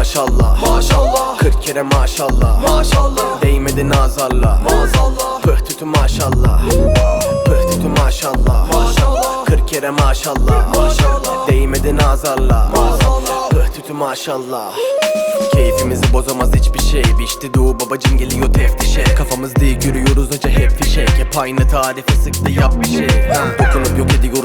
maşallah. Maşallah. 40 kere maşallah. Maşallah. Değmedi nazarla. Maazallah Pıh tütü maşallah. Pıh tütü maşallah. Maşallah. 40 kere maşallah. Maşallah. Değmedi nazarla. Maazallah Pıh tütü maşallah. Keyfimizi bozamaz hiçbir şey. Biçti doğu babacım geliyor teftişe. Kafamız değil yürüyoruz acı hep fişek. Hep aynı tarife sıktı yap bir şey. Dokunup yok ediyoruz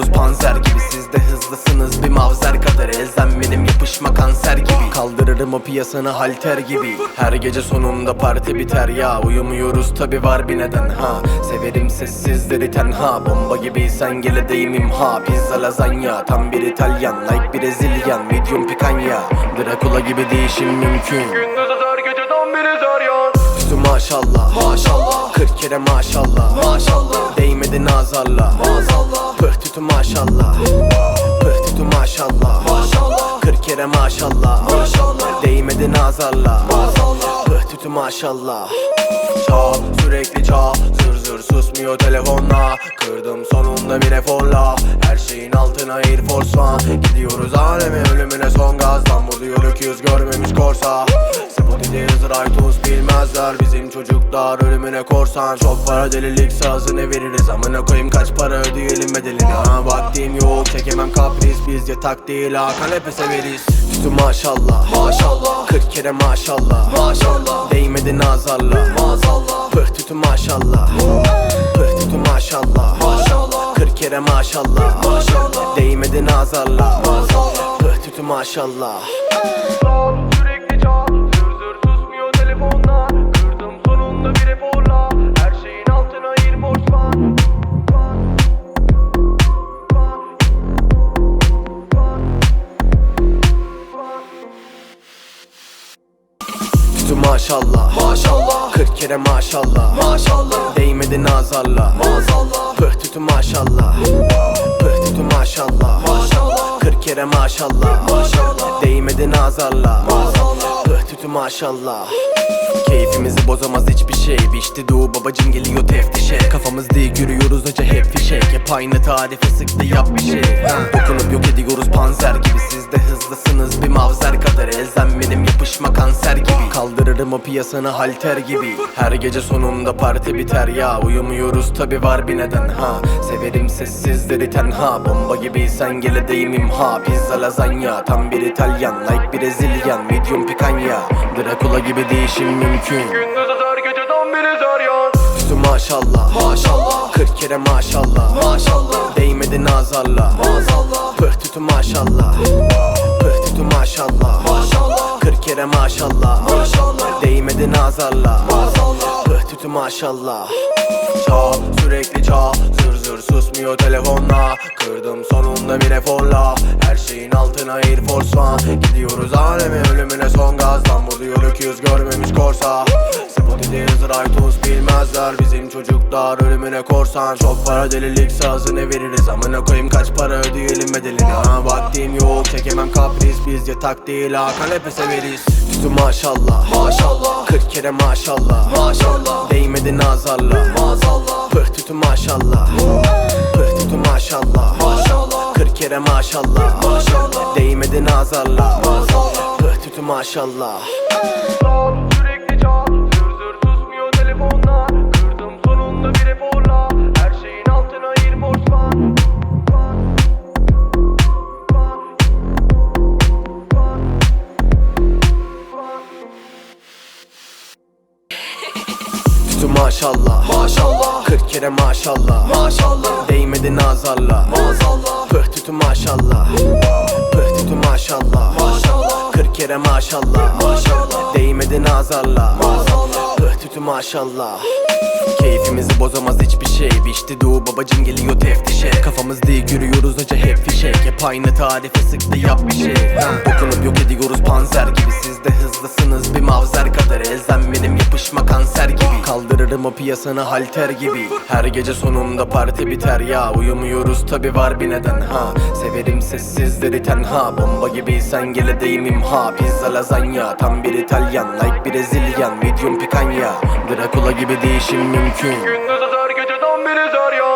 Kaldırırım o piyasanı halter gibi. Her gece sonunda parti biter ya. Uyumuyoruz tabi var bir neden ha. Severim sessizleri tenha. Bomba gibi sen gele deyim imha Pizza lazanya. Tam bir İtalyan Like Brezilyan medium pikanya Dracula gibi değişim mümkün. Gündüz azar geceden biri zar yan Üstü maşallah. Maşallah. 40 kere maşallah. Maşallah. Değmedi nazarla. Maazallah Pıh tütü maşallah kere maşallah. Maşallah. Değmedi nazarla. Maazallah Pıh tütü maşallah. Çal sürekli çal. Zır zır susmuyor telefonla. Kırdım sonunda bir eforla. Her şeyin altına Air Force One. Gidiyoruz aleme ölümüne son gazdan Vuruyor öküz görmemiş korsa. Spotify iTunes bilmezler. Bizim çocuklar ölümüne korsan. Çok para delilik sazını veririz? Amına koyayım kaç para ödeyelim bedelini çekemem kapris Biz yatak değil ha kanepe severiz. Tütü maşallah. Maşallah. 40 kere maşallah. Maşallah. Değmedi nazarla. Maazallah Pıh tütü maşallah. Pıh tütü maşallah. Maşallah. 40 kere maşallah. Maşallah. Değmedi nazarla. Maazallah Pıh tütü maşallah kere maşallah. Maşallah. Değmedi nazarla. Maazallah Pıh tütü maşallah. Pıh tütü maşallah. Maşallah. 40 kere maşallah. Maşallah. Değmedi nazarla. Maazallah Pıh tütü maşallah Keyfimizi bozamaz hiçbir şey. Biçti doğu babacım geliyor teftişe. Kafamız değil yürüyoruz acı hep fişek. Hep aynı tarife sıktı yap bir şey. Dokunup yok ediyoruz panzer gibi. Siz de hızlısınız bir mavzer kadar. Elzem benim yapışma kanser gibi. Kaldırırım o piyasanı halter gibi. Her gece sonunda parti biter ya. Uyumuyoruz tabi var bir neden. Ha Severim sessizleri tenha. Bomba gibi sen gele deyim imha. Pizza lazanya. Tam bir İtalyan Like Brezilyan. Medium pikanya Dracula gibi değişim mümkün Gündüz azar geceden biri zar yan Üstü maşallah. Maşallah. 40 kere maşallah. Maşallah. Değmedi nazarla. Maazallah Pıh tütü maşallah. Pıh tütü maşallah. Maşallah. 40 kere maşallah. Maşallah. Değmedi nazarla. Maazallah maşallah. Çal sürekli çal Zır zır susmuyor telefonla. Kırdım sonunda bir eforla. Her şeyin altına Air Force One. Gidiyoruz aleme ölümüne son gazdan Vuruyor öküz görmemiş korsa. Spotify iTunes bilmezler. Bizim çocuklar ölümüne korsan. Çok para delilik sazını veririz. Amına koyayım kaç para ödeyelim bedelini? Ha vaktim yok. Çekemem kapris Biz yatak değil. Ha kanepe severiz Tütü maşallah. Maşallah. 40 kere maşallah. Maşallah Değmedi nazarla Maazallah. Pıh tütü maşallah. Pıh tütü maşallah. Maşallah. 40 kere maşallah. Maşallah. Değmedi nazarla Maazallah. Pıh tütü maşallah Tütü maşallah. Maşallah. 40 kere maşallah. Maşallah. Değmedi nazarla. Maazallah Pıh tütü maşallah. Pıh tütü maşallah. Maşallah. 40 kere maşallah. Maşallah. Değmedi nazarla. Maazallah Pıh tütü maşallah. Keyfimizi bozamaz hiçbir şey. Biçti doğu babacım geliyor teftişe. Kafamız değil yürüyoruz acı hep fişek. Hep aynı tarife sıktı yap bir şey. Dokunup yok ediyoruz panzer gibi. Siz de hızlısınız bir mavzer kadar Elzem benim yapışma kanser gibi. Kaldırırım o piyasanı halter gibi. Her gece sonunda parti biter ya Uyumuyoruz tabi var bir neden ha. Severim sessizleri tenha Bomba gibi sen gele deyim imha Pizza lazanya tam bir İtalyan Like Brezilyan medium pikanya Dracula gibi değişim mümkün. Gündüz azar geceden biri zar yan